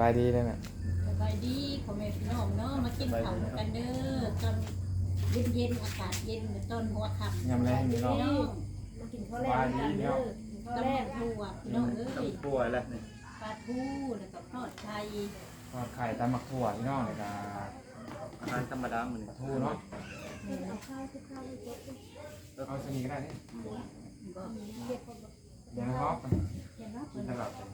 บายดีเลยแม่สบายดีพ่อแม่พี่น้องเนาะมากินข้าวกันเด้อตอนเย็นๆอากาศเย็นตอนหัวค่ำยำแรงพี่น้องพี่น้องมากินข้าวแรกกันเด้อกินข้าวตำแรแรกกบัวพี่น้องเอ้ยป่วยแล้วนี่ปลาทูแล้วก็ทอดไข่ทอดไข่ตำหมักถั่วพี่น้องเลยกับอาหารธรรมดามื้อปนี้ลาทูเนาะเอาข้าวที่ข้าวไม่เจ็บเลยเอาชนิดก็ได้นี่บ่เจ็บคนบอกเดี๋ยวนะครับเห็นเนาะกินตลอดเลย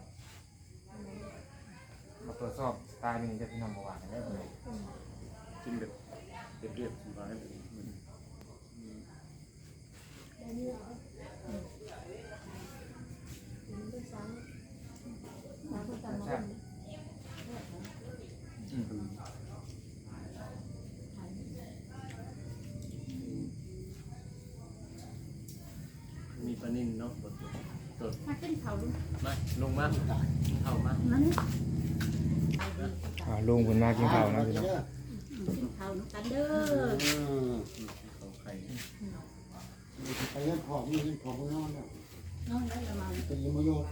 มาตรวจสอบตายนี่จะพี่น้องบอกว่าได้เลยกินแบบเรียบๆสบายมื้อดเนื้อเอากินด้วยซ้ำน้ำคนตำมาอืมมีปลานิ่นเนาะสดสดมากินข้าลุงมาลงมาเข้ามานั่น อ่าลุงคุณมากินข้าวนะพี่น้องกินข้าวกันเด้อเขาไข่ไปเล่นของมีเล่นของนอนเนี่ยน้องได้ละมาเป็นยังไม่โยน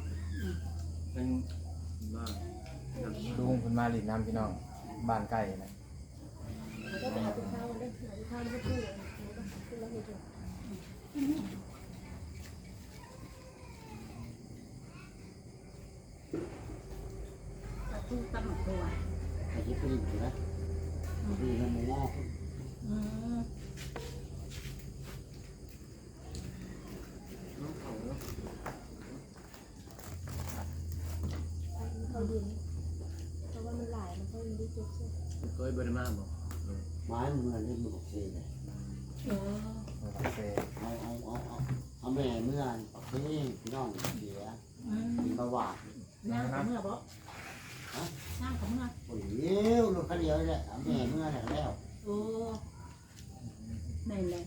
เป็นบ้าลุงคุณมาหลีดน้ำพี่น้องบ้านใกล้นะแล้วก็ไปเอาข้าวได้เอาข้าวไม่พูดเลยพูดแล้วไม่ถูกปลาทูตำบัว ไอ้ที่เป็นอยู่นะดีนมึงอกอืมน้องเขาเนาะข้าดินเพราะว่ามันหลายมันก็ยังได้เจ็บใช่เคยบ่ได้มาบ่ลงไม้มึงเล่นมึงบอกเซ่เลยเออเราเซเอาเอาเอาเอาเอาแม่เมื่อนปักเซ่น้องเสียอืมกินประวัตินั่งกับเมื่อบ่ นั่งกับเมื่อโอ้ยเลี้ยวลูกคนเดียวเลยเอาแม่เมื่อไหร่แล้วโอ้แม่นเลย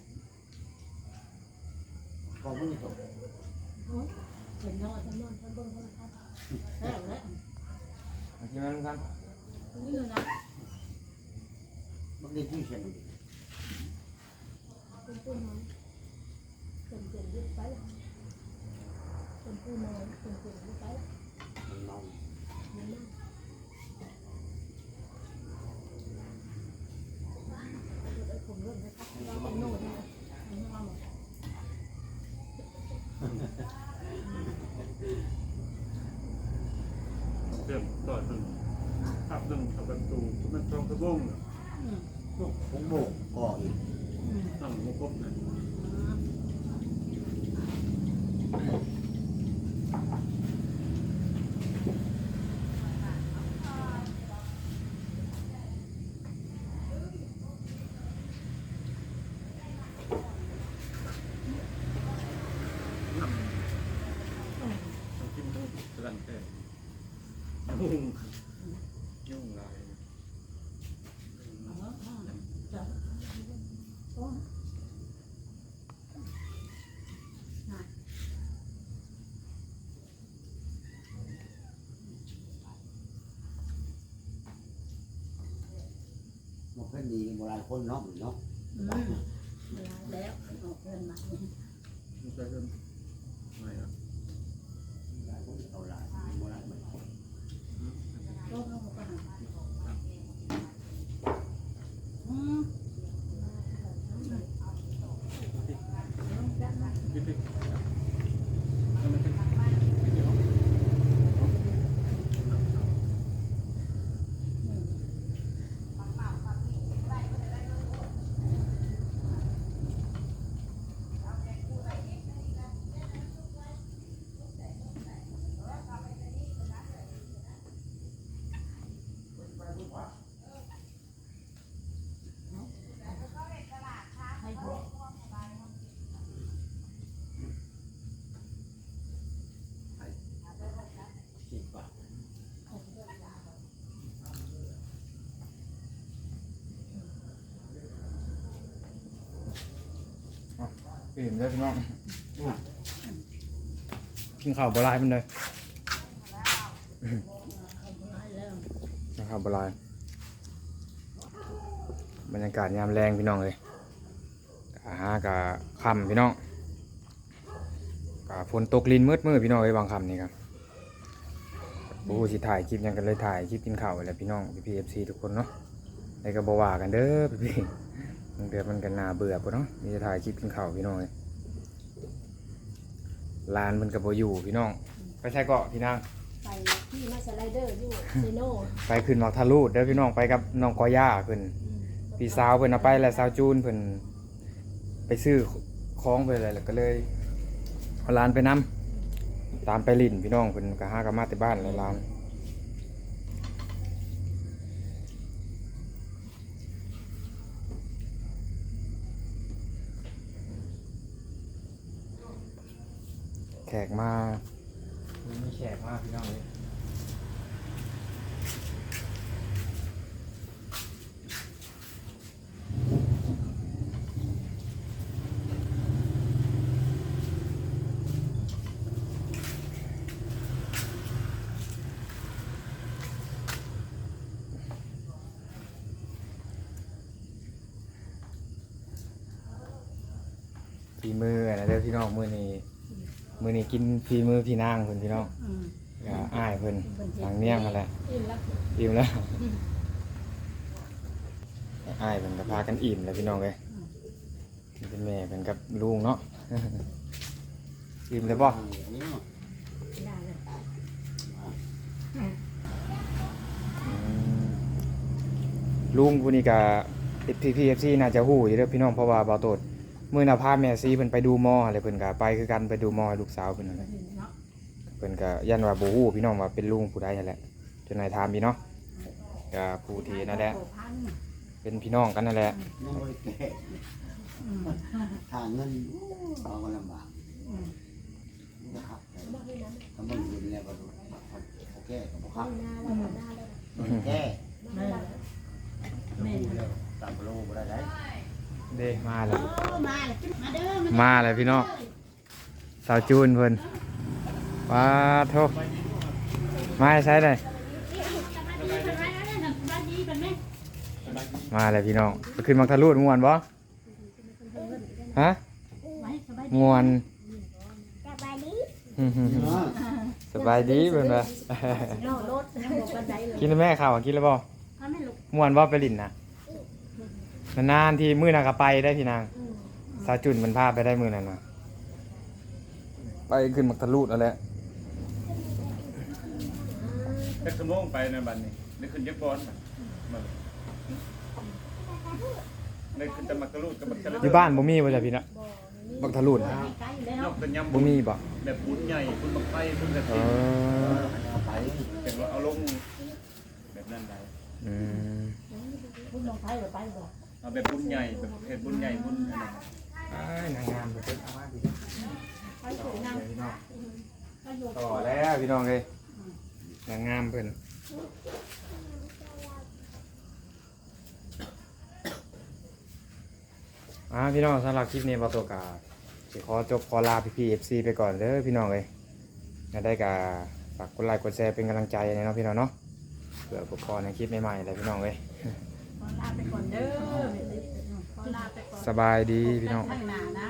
พอมึงตกเห็นนอนทำนอนทำเบิ้งเขาละครับแล้วแล้วมากินมันกันนี่นะมันได้ที่เฉยเป็นผู้น้อยเป็นเปลี่ยนยึดไปละเป็นผู้น้อยเป็นเปลี่ยนยึดไปละมันนอนเยอะมากเอาผมเริ่มนะครับเราเป็นโน่นนะ นี่ว่าหมด เติมต่อถึงขับหนึ่งขับประตูมันตรงกระบงอืมลูกผมโบกก่ออีกอืมต้งบ่ครบนะ ต้องกินต้องกระดันแต่ ยุ่งยุ่งหลายเอาเนาะเอาจ้ะโอ้น่ะมันเพื่อนดีโบราณคนเนาะเนาะอืมเวลาแล้วออกเงินมาเนี่ยมันจะเริ่มไม่อะหลายคนเอาหลายโบราณไม่คน โลกโลกก็หาอืม พี่พี่ทำไมเป็นเดี๋ยว ให้ดู สิบบาท ตื่นเลยพี่น้องกินข้าวบลายมันเลยให้แล้วนะครับบลายบรรยากาศยามแรงพี่น้องเลยอาหารกับคำพี่น้องกับฝนตกลินมืดมืดพี่น้องเลยบางคำนี่ครับโอ้สิถ่ายคลิปหยังกันเลยถ่ายคลิปกินข้าวแหละพี่น้องพี่พีเอฟซีทุกคนเนาะในก็บ่ว่ากันเด้อพี่พี่บาง เดือนมันก็น่าเบื่อปุ่นเนาะมีแต่ถ่ายคลิปกินข้าวพี่น้องเลยลานมันก็บ่อยู่พี่น้อง ไปใช่เกาะพี่นางไปที่มาสไลเดอร์อยู่เซโน่ไปขึ้นมาทะลุเด้อพี่น้องไปกับน้องกอย่าเพิ่นพี่สาวเพิ่นเอาไปแล้วสาวจูนเพิ่นไปซื้อของไปอะไรแล้วก็เลยเอาลานไปนํตามไปลินพี่น้องเพิ่นก็หากันมาต่บ้านเลยหลาน แขกมามีแขกมาพี่น้องเลยฝีมือนะเด้อพี่น้องมือนี้ มือนี้กินฝีมือพี่นางเพิ่นพี่น้องอืมอย่าอ้ายเพิ่นทางเนี้ยมาแหละอิ่มแล้วอิ่มแล้วอ้ายเพิ่นก็พากันอิ่มแล้วพี่น้องเอ้ยนี่เป็นแม่เพิ่นกับลุงเนาะ อิ่มเลยบ่อันนี้เนาะได้เลยอืมลุงผู้นี้ก็พี่พีเอฟซีน่าจะฮู้อยู่เด้อพี่น้องเพราะว่าบ่าวโตด มื้อน่ะพาแม่ซีเพิ่นไปดูหมออะไรเพิ่นก็ไปคือกันไปดูหมอให้ลูกสาวเพิ่นนั่นแหละเนาะเพิ่นก็ยันว่าบ่ฮู้พี่น้องว่าเป็นลุงผู้ใดนั่นแหละจนนายถามพี่เนาะก็ผู้ที่นั่นแหละโอ้พันเป็นพี่น้องกันนั่นแหละยังไม่ได้แก่อืมทางเงินเราก็ลำบากอืมนะครับบอกให้น้ำถ้ามันยืนแล้วก็ดูเขาแก้กับเขาหน้าแล้วหน้าแล้วแก้แม่แม่แล้วตามโลบ่ได้ได้ เด้มาแล้วโอ้มาเลยมาเด้อมาแล้วพี่น้อง สาวจูนเพิ่นว้าโทมาให้ใช้ได้สบายดีสบายดีนะสบายดีเป็นไหมมาแล้วพี่น้องไปขึ้นมักทะลุม่วนบ่ฮะไว้สบายดีม่วนสบายดีสบายดีเพิ่นว่าโน่รถยังบอกกันได้เลยกินแล้วแม่ข้าวอะกินแล้วบ่ถ้าไม่ลุกม่วนบ่ไปลินนะ นานๆที่มื้อนั้นก็ไปได้พี่นางสาวจุนมันพาไปได้มื้อนั้นน่ะไปขึ้นมักทะลุนั่นแหละเอ็กซ์โมงไปในบันนี้ได้ขึ้นยักษ์บอลมาได้ขึ้นแต่มักกะลูดกับมักกะลูดอยู่บ้านบ่มีบ่จ้ะพี่นะมักทะลุน่ะใกล้แล้วนอกจากยำบ่มีบ่แบบบุญใหญ่บุญบักไฟบุญกระเอถิ่นอเอาไปแต่ว่าเอาลงแบบนั้นได้อืมพูดลงไปหรือไปบ่ เอาแบบบุญใหญ่แบบประเภทบุญใหญ่บุญอะไรอ้ายนางงามเพิ่นเอามาดิไปถึงนั่งพี่น้องไปอยู่ต่อแล้วพี่น้องเอ้ยนางงามเพิ่นอ่าพี่น้องสำหรับคลิปนี้บ่ตัวกาสิขอจบขอลาพี่ๆ FC ไปก่อนเด้อพี่น้องเอ้ยถ้าได้ก็ฝากกดไลค์กดแชร์เป็นกำลังใจให้เนาะพี่น้องเนาะเพื่อพบกันในคลิปใหม่ๆเลยพี่น้องเอ้ยขอลาไปก่อนเด้อขอลาไปก่อน ส บายดีพี่น้อง ข้างหน้านะ